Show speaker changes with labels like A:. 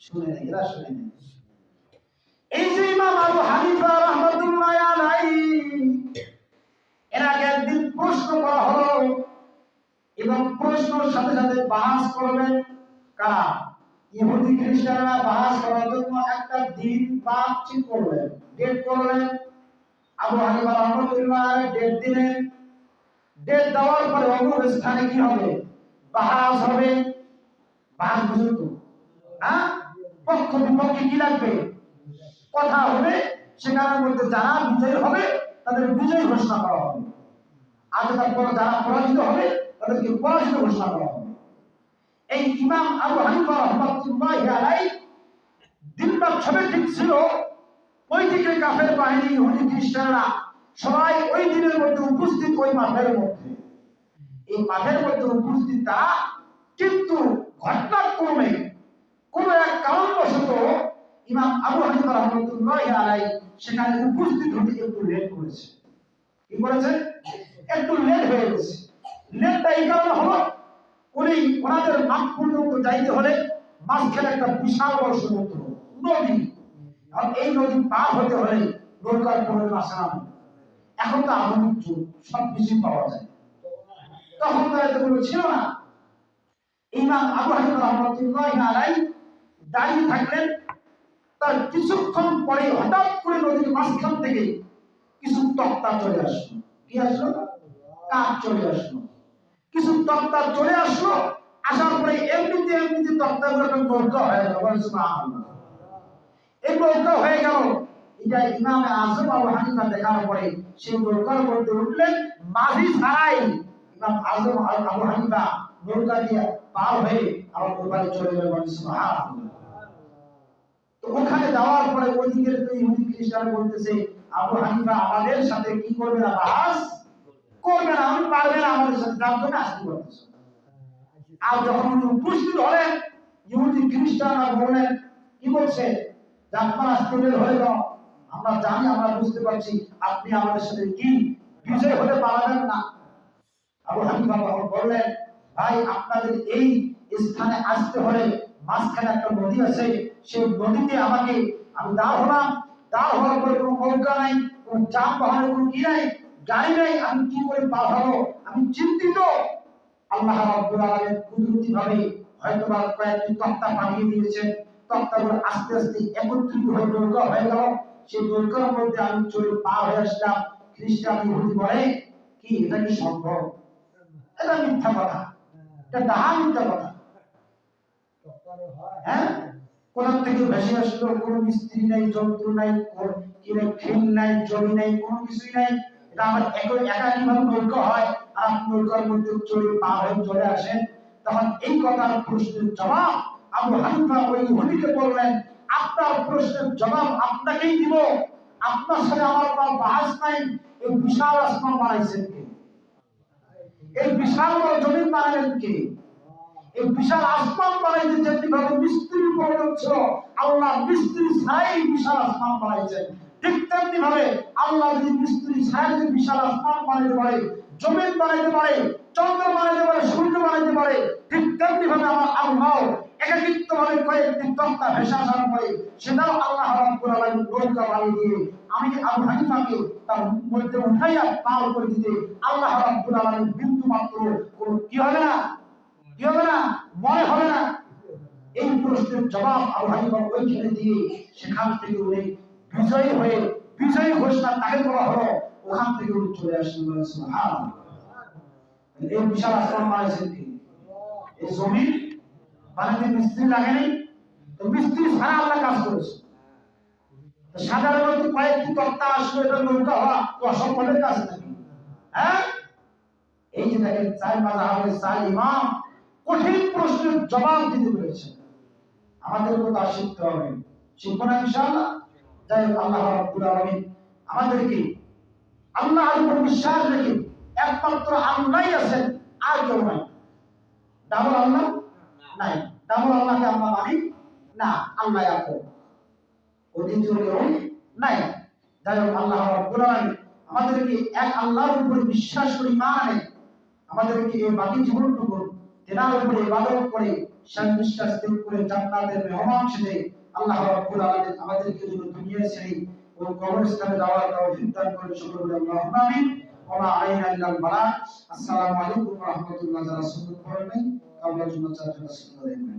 A: শুনে নেই, এরা শুনে নেই। এই যে ইমাম আবু হানিফা রহমতুল্লাহ আলাইহি, এর আগে একদিন প্রশ্ন করা হলো এবং প্রশ্নের সাথে সাথে বাহাস করবেন কারা? ইহুদি খ্রিস্টানরা বাহাস করার জন্য একটা দিন বা ঠিক করলেন, ডেট করলেন। আবু হানিফা রহমতুল্লাহ ডেট দিলেন। ডেট দেওয়ার পরে অমুক স্থানে কি হবে? বাহাস হবে। বাহাস বুঝুন তো। হ্যাঁ? পক্ষ বিপক্ষে কি লাগবে? কথা হবে, সেখানের মধ্যে যারা বিজয়ী হবে, তাদের বিজয়ী ঘোষণা করা হবে। আর তারপর যারা পরাজিত হবে, তাদেরকে পরাজিত ঘোষণা করা হবে। এই ইমাম আবু হানিফা রহমাতুল্লাহ আলাই দিনরাত সবে ঠিক ছিল, ওই দিকে কাফের বাহিনী ইহুদি খ্রিস্টানরা সবাই ওই দিনের মধ্যে উপস্থিত, ওই মাঠের মধ্যে। এই মাঠের মধ্যে উপস্থিত তারা কিন্তু ঘটনাক্রমে কোন এক কারণবশত ইমাম আবু হানিফা রহমতুল্লাহ আলাই সেখানে উপস্থিত হতে একটু লেট করেছে। কি করেছে? একটু লেট হয়ে গেছে। লেটটা এই কারণে হলো, উনি ওনাদের মাঠ পর্যন্ত যাইতে হলে মাঝখানে একটা বিশাল বড় সমুদ্র, নদী। আর এই নদী পার হতে হলে নৌকার পরে আসাম এখন তো আধুনিক যুগ, সব কিছুই পাওয়া যায়। তখন তো এতগুলো ছিল না। ইমাম আবু হানিফা রহমতুল্লাহ আলাই দাঁড়িয়ে থাকলেন তার কিছুক্ষণ পরে হঠাৎ করে নদীর মাঝখান থেকে কিছু তক্তা চলে আসলো। কি আসলো? কাক চলে আসলো। কিছু তক্তা চলে আসলো, আসার পরে এমনিতে এমনিতে তক্তাগুলো একটা নৌকা হয়ে গেল। এই নৌকা হয়ে গেল। এটা ইমাম আজম আবু হানিফা দেখার পরে সেই নৌকার মধ্যে উঠলেন, মাঝি ছাড়াই ইমাম আজম আবু হানিফা নৌকা দিয়ে পার হয়ে আবার ওপারে চলে গেল সুবহানাল্লাহ। ওদিকের তো ইহুদি খ্রিস্টান বলতেছে, আবু হানিফা আমাদের সাথে কি করবে না বাহাস? করবে না, আমি পারবে না আমাদের সাথে যার জন্য আসতে করতেছে আর যখন উনি উপস্থিত হলেন, ইহুদি খ্রিস্টানরা বললেন, কি বলছে? আপনারা আসতে হয়ে যাও। আমরা জানি, আমরা বুঝতে পারছি, আপনি আমাদের সাথে কি বিজয় হতে পারবেন না। আবু হানিফা বললেন, ভাই, আপনাদের এই স্থানে আসতে হলে মাঝখানে একটা নদী আছে, সেই নদীতে আমাকে আমি দাঁড় হলাম। দাঁড় হওয়ার পরে কোনো নৌকা নাই, কোনো কোনো কি নাই, গাড়ি নাই, আমি কি করে পার হব? আমি চিন্তিত। আল্লাহ রাব্বুল কুদরতি ভাবে হয়তো বা কয়েকটি তক্তা পাঠিয়ে দিয়েছেন। তক্তাগুলো আস্তে আস্তে একত্রিত হয়ে নৌকা হয়ে গেল। সেই মধ্যে আমি চলে পার হয়ে আসলাম। খ্রিস্টান ইহুদি বলে, কি, এটা কি সম্ভব? এটা মিথ্যা কথা। এটা ডাহা মিথ্যা কথা। হ্যাঁ? কোথা থেকে ভেসে আসলো? কোনো মিস্ত্রি নাই, যন্ত্র নাই, কোন- কি নাই ফিল্ম নাই, জমি নাই, কোনো কিছুই নাই। এটা আমার এক, একা কীভাবে নৌকা হয়? আর আপনি মধ্যে চলে পা চলে আসেন। তখন এই কথার প্রশ্নের জবাব আবু হানিফা ওই হলিকে বললেন, আপনার প্রশ্নের জবাব আপনাকেই দিব। আপনার সাথে আমার কোনো বাহাস নাই। এই বিশাল আসমান বানাইছেন কে? এই বিশাল বড় জমিন বানালেন কে? এই বিশাল আসমান বানাইতে যেমনি ভাবে মিস্ত্রি প্রয়োজন আল্লাহ মিস্ত্রি ছাড়াই বিশাল আসমান বানাইছেন। ঠিক তেমনি ভাবে আল্লাহ যদি মিস্ত্রি ছাড়াই যদি বিশাল আসমান বানাইতে পারে, জমিন বানাইতে পারে, চন্দ্র বানাইতে পারে, সূর্য বানাইতে পারে, ঠিক তেমনি ভাবে আমার আল্লাহ একাকিত্ব ভাবে কয়েকটি তক্তা ভেসে আসার পরে সেটাও আল্লাহ রাব্বুল আলামিন নৌকা বানিয়ে আমি আবু হানিফাকে তার মধ্যে উঠাইয়া পার করে দিতে আল্লাহ রাব্বুল আলামিন বিন্দু মাত্র কোনো কি হবে না? কি হবে না মনে হবে না। এই প্রশ্নের জবাব আবু ওইখানে দিয়ে সেখান থেকে উনি বিজয়ী হয়ে, বিজয়ী ঘোষণা তাকে করা হলো। ওখান থেকে উনি চলে আসলেন এই বিশাল কি এই জমি মিস্ত্রি লাগেনি। মিস্ত্রি সারা কাজ করেছে। সাধারণত কয়েকটি আসলো এটা হওয়া তো অসম্ভবের কাজ নাকি? হ্যাঁ? এই যে দেখেন, চার চার ইমাম কঠিন প্রশ্নের জবাব দিতে পেরেছে। আমাদের তো শিখতে হবে। শিখব না ইনশাআল্লাহ? যাই হোক, আল্লাহ রাব্বুল আলামিন আমাদেরকে আল্লাহর উপর বিশ্বাস রেখে একমাত্র আল্লাহই আছেন, আর কেউ নাই। ডাবল আল্লাহ? নাই। ডাবল আল্লাহকে আমরা মানি? না, আল্লাহ আপন ও কেউ নাই। যাই হোক, আল্লাহ রাব্বুল আলামিন আমাদেরকে এক আল্লাহর উপর বিশ্বাস করি মানে আমাদেরকে এই বাকি জীবনটুকু তেনার উপরে ইবাদত করে শাস্তি করে জান্নাতের মেহমান সেজে আল্লাহ রাব্বুল আলামিন আমাদেরকে যেন দুনিয়া ছেড়ে ও কবরস্থানে যাওয়ার তৌফিক দান করেন। সকলকে আল্লাহু আমিন। ওয়া মা আলাইনা ইল্লাল বালা আসসালামু আলাইকুম ওয়া রাহমাতুল্লাহি ওয়া বারাকাতুহু। তাদের জন্য সুন্নাত দেন